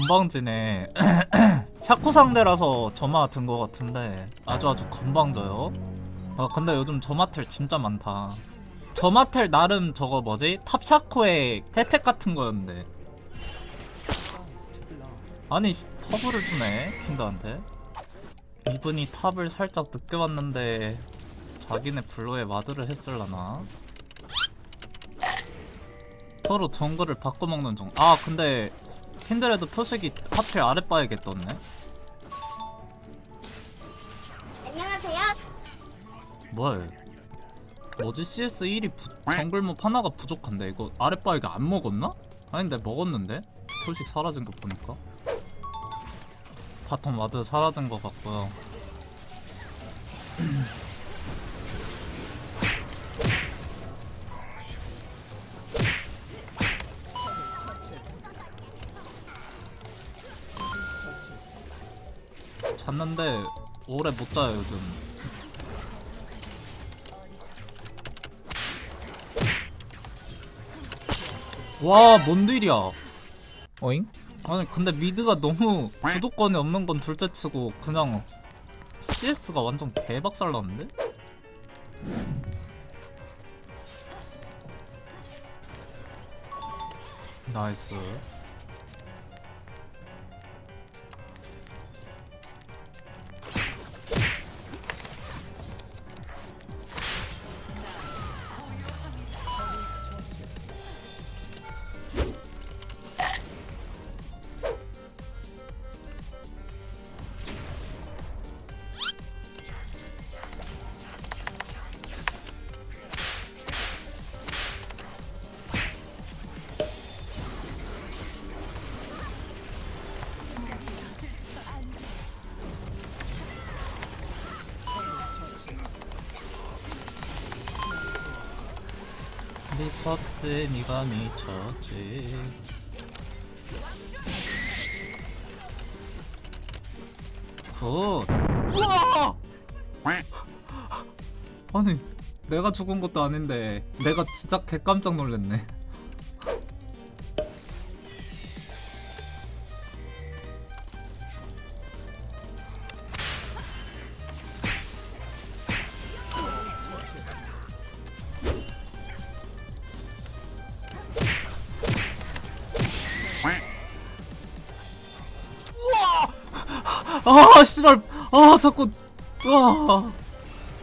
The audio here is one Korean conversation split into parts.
건방지네. 샤코 상대라서 점화 든거 같은데 아주 아주 건방져요. 아 근데 요즘 점화텔 진짜 많다. 점화텔 나름 저거 뭐지? 탑샤코의 혜택 같은 거였는데. 아니 씨, 퍼블을 주네 킨드한테. 이분이 탑을 살짝 늦게 왔는데 자기네 블로에 마드를 했을라나? 서로 정글을 바꿔먹는 중. 아 근데 킨드레드 표식이 하필 아랫바에 떴네. 안녕하세요. 뭐야? 얘. 뭐지 CS 1이 부, 정글몹 하나가 부족한데 이거 아랫바에게 안 먹었나? 아닌데 먹었는데? 표식 사라진 거 보니까 바텀 와드 사라진 거 같고요. 잤는데 오래 못 자요 요즘. 와, 뭔 일이야? 어잉? 아니 근데 미드가 너무 주도권이 없는 건 둘째치고 그냥 CS가 완전 개박살 났는데? 나이스. 미쳤지, 니가 미쳤지. 굿. 우와! 아니, 내가 죽은 것도 아닌데, 내가 진짜 개 깜짝 놀랐네. 아, 씨발. 아, 자꾸. 와.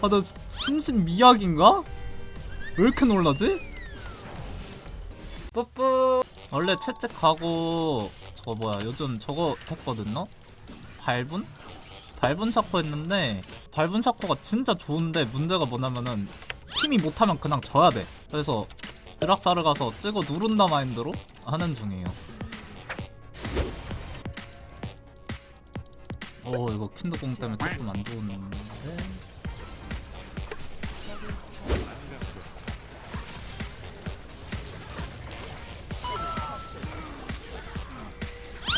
아, 나 심신 미약인가? 왜 이렇게 놀라지? 뿌뿌. 원래 채찍 가고 저거 뭐야? 요즘 저거 했거든요. 발분? 발분 샤코 했는데 발분 샤코가 진짜 좋은데 문제가 뭐냐면은 팀이 못하면 그냥 져야 돼. 그래서 드락사를 가서 찍어 누른다 마인드로 하는 중이에요. 어 이거 킨드공 때문에 조금 안 좋은데.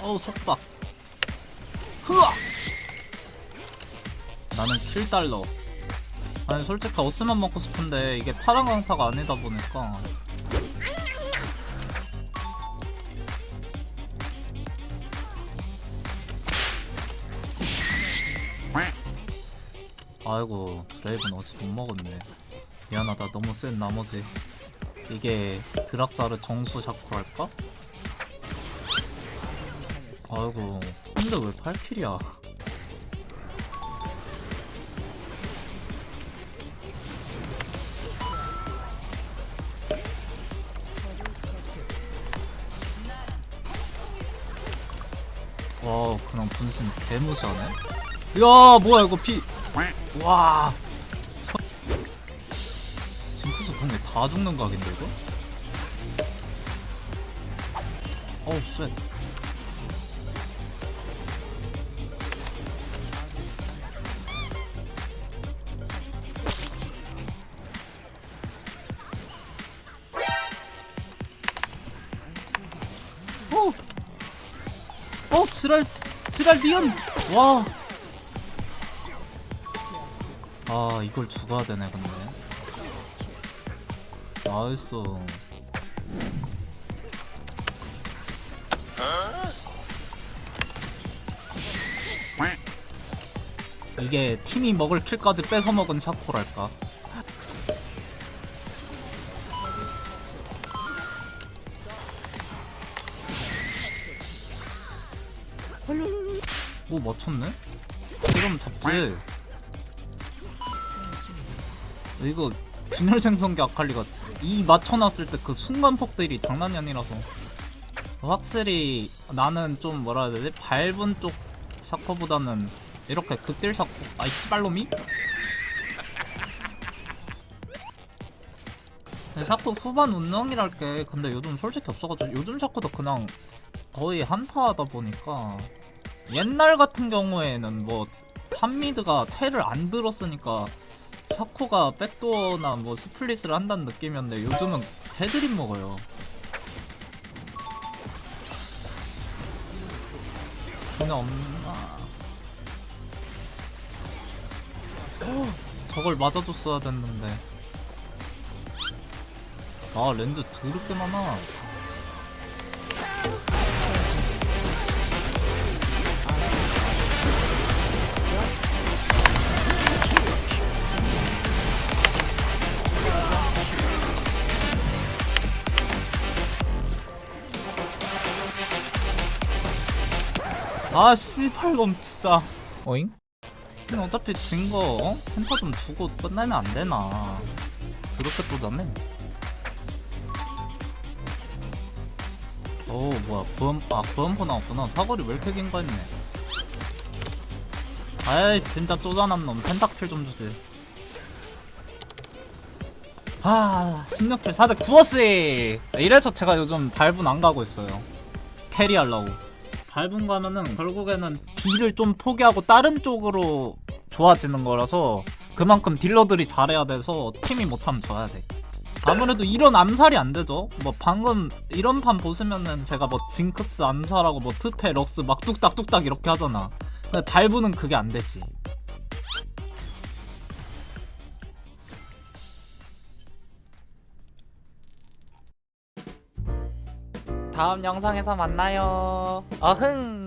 어우 속박. 흐아! 나는 킬달러. 아니 솔직히 오스만 먹고 싶은데 이게 파란 강타가 아니다 보니까 아이고 드레이븐 어찌 못 먹었네. 미안하다 너무 센 나머지. 이게 드락사르 정수 샤코 할까? 아이고 근데 왜 8킬이야? 와 그냥 분신 개무시하네? 야 뭐야 이거 피 와. 징크스 분명 다 죽는 각인데 이거? 어우 쉣. 어! 어, 지랄, 지랄 니언! 와. 아 이걸 죽어야 되네 근데. 나이스. 이게 팀이 먹을 킬까지 뺏어 먹은 샤코랄까? 뭐 맞췄네? 그럼 잡지. 이거 균열 생성기 아칼리 같이 이 맞춰놨을 때 그 순간 폭들이 장난이 아니라서. 확실히 나는 좀 뭐라 해야 되지? 밟은 쪽 샤커보다는 이렇게 극딜 샤커 아이 씨발놈이? 샤커 후반 운영이랄 게. 근데 요즘 솔직히 없어가지고 요즘 샤커도 그냥 거의 한타하다 보니까 옛날 같은 경우에는 뭐 탑미드가 테를 안 들었으니까 샤코가 백도어나 뭐 스플릿을 한다는 느낌이었는데 요즘은 헤드립 먹어요. 전혀 없나? 저걸 맞아줬어야 됐는데. 아 렌즈 더럽게 많아. 아 씨발놈 진짜. 어잉? 근데 어차피 진거 어? 펜타 좀 주고 끝내면 안 되나? 드럽게 또 졌네. 오 뭐야 부엄 아 부엄포 나왔구나. 사거리 왜 이렇게 긴거 했네. 아이 진짜 쪼잔한 놈 펜타킬 좀 주지. 아 16킬 4대 9어시 이래서 제가 요즘 발분 안 가고 있어요. 캐리하려고 밟은 가면은 결국에는 딜을 좀 포기하고 다른 쪽으로 좋아지는 거라서 그만큼 딜러들이 잘해야 돼서 팀이 못하면 져야 돼. 아무래도 이런 암살이 안 되죠. 뭐 방금 이런 판 보시면은 제가 뭐 징크스 암살하고 뭐 트페 럭스 막 뚝딱 뚝딱 이렇게 하잖아. 근데 발부는 그게 안 되지. 다음 영상에서 만나요. 어흥.